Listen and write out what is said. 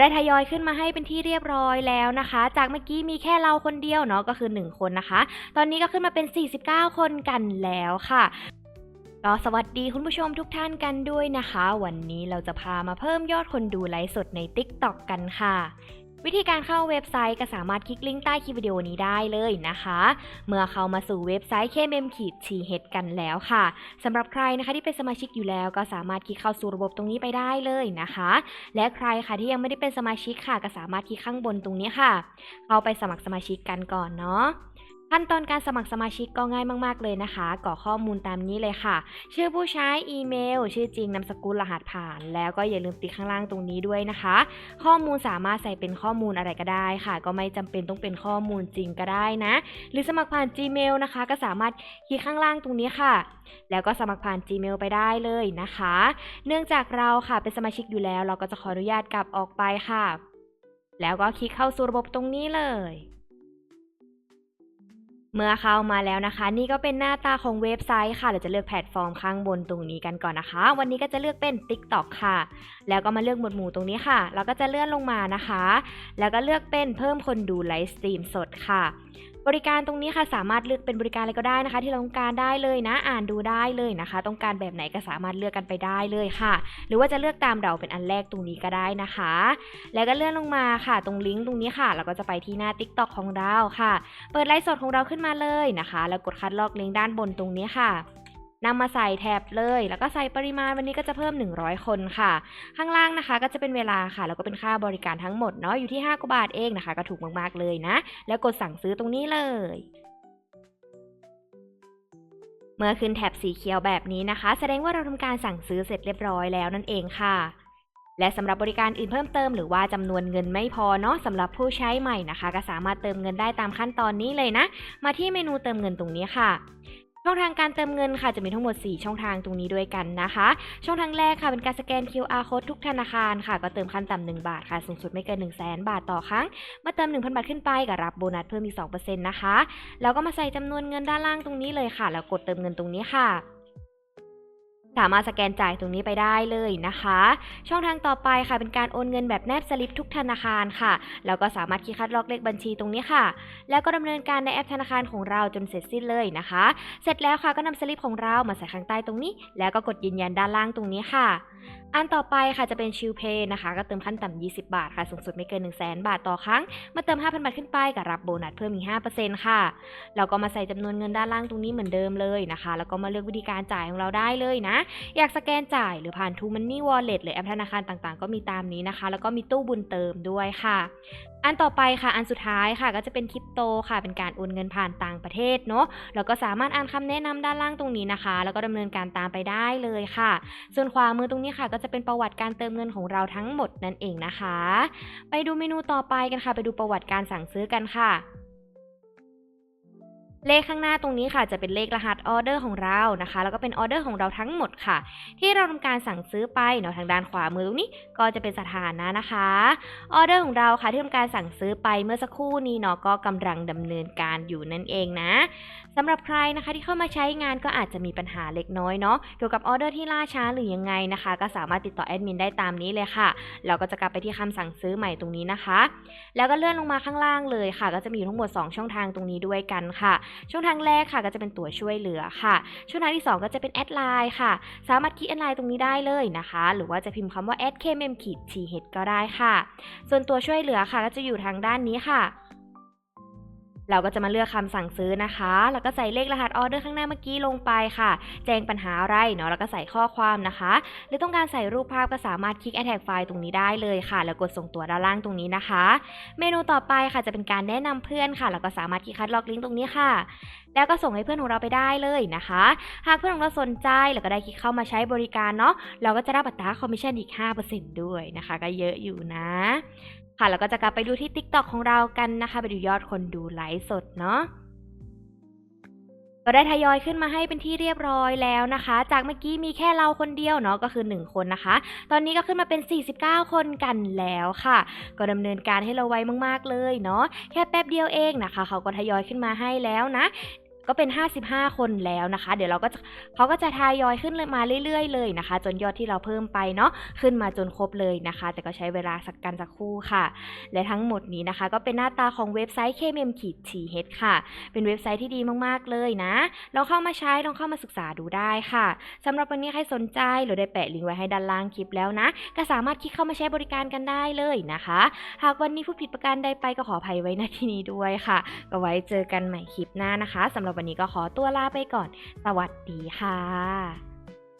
ได้ทยอยขึ้นมาให้เป็นที่เรียบร้อยแล้วนะคะ จากเมื่อกี้มีแค่เราคนเดียวเนาะก็คือ 1 คนนะคะ ตอนนี้ก็ขึ้นมาเป็น 49 คนกันแล้วค่ะก็สวัสดีคุณผู้ชมทุกท่านกันด้วยนะคะ วันนี้เราจะพามาเพิ่มยอดคนดูไลฟ์สดใน TikTok กันค่ะ วิธีการเข้าเว็บไซต์ก็สามารถคลิกลิงก์ใต้คลิปวิดีโอนี้ได้เลยนะคะ เมื่อเข้ามาสู่เว็บไซต์ KMM ขีดชีเฮดกันแล้วค่ะสำหรับใครนะคะที่เป็นสมาชิกอยู่แล้ว ก็สามารถคลิกเข้าสู่ระบบตรงนี้ไปได้เลยนะคะ และใครค่ะที่ยังไม่ได้เป็นสมาชิกค่ะ ก็สามารถคลิกข้างบนตรงนี้ค่ะ เข้าไปสมัครสมาชิกกันก่อนเนาะ ขั้นตอนการสมัครสมาชิกก็ง่ายมาก ๆ เลยนะคะ กรอกข้อมูลตามนี้เลยค่ะ ชื่อผู้ใช้อีเมล ชื่อจริงนามสกุลรหัสผ่าน แล้วก็อย่าลืมติ๊กข้างล่างตรงนี้ด้วยนะคะ ข้อมูลสามารถใส่เป็นข้อมูลอะไรก็ได้ค่ะ ก็ไม่จำเป็นต้องเป็นข้อมูลจริงก็ได้นะ หรือสมัครผ่าน Gmail นะคะ ก็สามารถคลิกข้างล่างตรงนี้ค่ะ แล้วก็สมัครผ่าน Gmail ไปได้เลยนะคะ เนื่องจากเราค่ะเป็นสมาชิกอยู่แล้ว เราก็จะขออนุญาตกลับออกไปค่ะ แล้วก็คลิกเข้าสู่ระบบตรงนี้เลย เมื่อเข้ามาแล้วนะคะ นี่ก็เป็นหน้าตาของเว็บไซต์ค่ะ เราจะเลือกแพลตฟอร์มข้างบนตรงนี้กันก่อนนะคะ วันนี้ก็จะเลือกเป็น TikTok ค่ะ แล้วก็มาเลือกหมวดหมู่ตรงนี้ค่ะ เราก็จะเลื่อนลงมานะคะ แล้วก็เลือกเป็นเพิ่มคนดูไลฟ์สตรีมสดค่ะ บริการตรงนี้ค่ะสามารถเลือกเป็นบริการอะไรก็ได้นะคะ ที่เราต้องการได้เลยนะ อ่านดูได้เลยนะคะ ต้องการแบบไหนก็สามารถเลือกกันไปได้เลยค่ะ หรือว่าจะเลือกตามเราเป็นอันแรกตรงนี้ก็ได้นะคะ แล้วก็เลื่อนลงมาค่ะ ตรงลิงก์ตรงนี้ค่ะ เราก็จะไปที่หน้า TikTok ของเราค่ะ เปิดไลฟ์สดของเราขึ้นมาเลยนะคะ แล้วกดคัดลอกลิงก์ด้านบนตรงนี้ค่ะ นำมาใส่แท็บเลย แล้วก็ใส่ปริมาณวันนี้ก็จะเพิ่ม 100 คนค่ะ ข้างล่างนะคะก็จะเป็นเวลาค่ะ แล้วก็เป็นค่าบริการทั้งหมดเนาะอยู่ที่5กว่าบาทเองนะคะ ก็ถูกมากๆเลยนะ แล้วกดสั่งซื้อตรงนี้เลยเมื่อขึ้นแท็บสีเขียวแบบนี้นะคะ แสดงว่าเราทำการสั่งซื้อเสร็จเรียบร้อยแล้วนั่นเองค่ะ และสำหรับบริการอื่นเพิ่มเติมหรือว่าจำนวนเงินไม่พอเนาะสำหรับผู้ใช้ใหม่นะคะ ก็สามารถเติมเงินได้ตามขั้นตอนนี้เลยนะ มาที่เมนูเติมเงินตรงนี้ค่ะ ช่องทางการเติมเงินค่ะจะมีทั้งหมด 4 ช่องทางตรงนี้ด้วยกันนะคะ ช่องทางแรกค่ะเป็นการสแกน QR code ทุกธนาคารค่ะ ก็เติมขั้นต่ำ1บาทค่ะ สูงสุดไม่เกิน1 0 0 0 0แบาทต่อครั้ง มาเติม 1,000 บาทขึ้นไปก็รับโบนัสเพิ่มอีก2%นะคะ แล้วก็มาใส่จำนวนเงินด้านล่างตรงนี้เลยค่ะ แล้วกดเติมเงินตรงนี้ค่ะ สามารถสแกนจ่ายตรงนี้ไปได้เลยนะคะ ช่องทางต่อไปค่ะเป็นการโอนเงินแบบแนบสลิปทุกธนาคารค่ะ แล้วก็สามารถคีย์คัดลอกเลขบัญชีตรงนี้ค่ะ แล้วก็ดำเนินการในแอปธนาคารของเราจนเสร็จสิ้นเลยนะคะ เสร็จแล้วค่ะก็นำสลิปของเรามาใส่ข้างใต้ตรงนี้ แล้วก็กดยืนยันด้านล่างตรงนี้ค่ะ อันต่อไปค่ะจะเป็นชิลเพย์นะคะ ก็เติมขั้นต่ำ 20 บาทค่ะ สูงสุดไม่เกิน 1 0 0 0 0แบาทต่อครั้ง มาเติม 5,000 บาทขึ้นไปกับรับโบนัสเพิ่มอีก 5%ค่ะ เราก็มาใส่จำนวนเงินด้านล่างตรงนี้เหมือนเดิมเลยนะคะ แล้วก็มาเลือกวิธีการจ่ายของเราได้เลยนะ อยากสแกนจ่ายหรือผ่าน t ูมันนี่วอลเล็ตหรือแอปธนาคารต่างๆ ก็มีตามนี้นะคะ แล้วก็มีตู้บุญเติมด้วยค่ะ อันต่อไปค่ะอันสุดท้ายค่ะก็จะเป็นคริปโตค่ะ เป็นการโอนเงินผ่านต่างประเทศเนาะแล้วก็สามารถอ่านคำแนะนำด้านล่างตรงนี้นะคะ แล้วก็ดำเนินการตามไปได้เลยค่ะ ส่วนขวามือตรงนี้ค่ะ ก็จะเป็นประวัติการเติมเงินของเราทั้งหมดนั่นเองนะคะ ไปดูเมนูต่อไปกันค่ะ ไปดูประวัติการสั่งซื้อกันค่ะ เลขข้างหน้าตรงนี้ค่ะจะเป็นเลขรหัสออเดอร์ของเรานะคะ แล้วก็เป็นออเดอร์ของเราทั้งหมดค่ะ ที่เราทำการสั่งซื้อไปเนาะทางด้านขวามือตรงนี้ก็จะเป็นสถานะนะคะออเดอร์ของเราค่ะที่ทำการสั่งซื้อไปเมื่อสักครู่นี้เนาะก็กำลังดำเนินการอยู่นั่นเองนะสำหรับใครนะคะที่เข้ามาใช้งานก็อาจจะมีปัญหาเล็กน้อยเนาะเกี่ยวกับออเดอร์ที่ล่าช้าหรือยังไงนะคะ ก็สามารถติดต่อแอดมินได้ตามนี้เลยค่ะเราก็จะกลับไปที่คำสั่งซื้อใหม่ตรงนี้นะคะ แล้วก็เลื่อนลงมาข้างล่างเลยค่ะ ก็จะมีอยู่ทั้งหมด 2 ช่องทางตรงนี้ด้วยกันค่ะช่องทางแรกค่ะก็จะเป็นตัวช่วยเหลือค่ะ ช่องทางที่ 2 ก็จะเป็นแอดไลน์ค่ะ สามารถคลิกแอดไลน์ตรงนี้ได้เลยนะคะ หรือว่าจะพิมพ์คำว่า a d k m m ขีด t h ก็ได้ค่ะ ส่วนตัวช่วยเหลือค่ะก็จะอยู่ทางด้านนี้ค่ะ เราก็จะมาเลือกคำสั่งซื้อนะคะ แล้วก็ใส่เลขรหัสออเดอร์ข้างหน้าเมื่อกี้ลงไปค่ะ แจ้งปัญหาอะไรเนาะ แล้วก็ใส่ข้อความนะคะ หรือต้องการใส่รูปภาพก็สามารถคลิก attach ไฟล์ตรงนี้ได้เลยค่ะ แล้วกดส่งตัวด้านล่างตรงนี้นะคะ เมนูต่อไปค่ะจะเป็นการแนะนำเพื่อนค่ะ แล้วก็สามารถคลิกคัดลอกลิงก์ตรงนี้ค่ะ แล้วก็ส่งให้เพื่อนของเราไปได้เลยนะคะ หากเพื่อนของเราสนใจ แล้วก็ได้คลิกเข้ามาใช้บริการเนาะ เราก็จะรับอัตราคอมมิชชั่นอีก 5%ด้วยนะคะ ก็เยอะอยู่นะ ค่ะแล้วก็จะกลับไปดูที่ TikTok ของเรากันนะคะ ไปดูยอดคนดูไลฟ์สดเนาะก็ได้ทยอยขึ้นมาให้เป็นที่เรียบร้อยแล้วนะคะ จากเมื่อกี้มีแค่เราคนเดียวเนาะก็คือ 1 คนนะคะ ตอนนี้ก็ขึ้นมาเป็น 49 คนกันแล้วค่ะ ก็ดำเนินการให้เราไวมากๆเลยเนาะแค่แป๊บเดียวเองนะคะ เขาก็ทยอยขึ้นมาให้แล้วนะ ก็เป็น 55 คนแล้วนะคะ เดี๋ยวเราก็จะเขาก็จะทยอยขึ้นมาเรื่อย ๆ เลยนะคะ จนยอดที่เราเพิ่มไปเนาะขึ้นมาจนครบเลยนะคะ แต่ก็ใช้เวลาสักกันสักครู่ค่ะ และทั้งหมดนี้นะคะ ก็เป็นหน้าตาของเว็บไซต์ KMM ขีด TH ค่ะ เป็นเว็บไซต์ที่ดีมากๆเลยนะ ลองเข้ามาใช้ลองเข้ามาศึกษาดูได้ค่ะสำหรับวันนี้ใครสนใจเราได้แปะลิงก์ไว้ให้ด้านล่างคลิปแล้วนะ ก็สามารถคลิกเข้ามาใช้บริการกันได้เลยนะคะ หากวันนี้ผู้ผิดประการใดไปก็ขออภัยไว้ณที่นี้ด้วยค่ะก็ไว้เจอกันใหม่คลิปหน้านะคะสำหรับวันนี้ก็ขอตัวลาไปก่อน สวัสดีค่ะ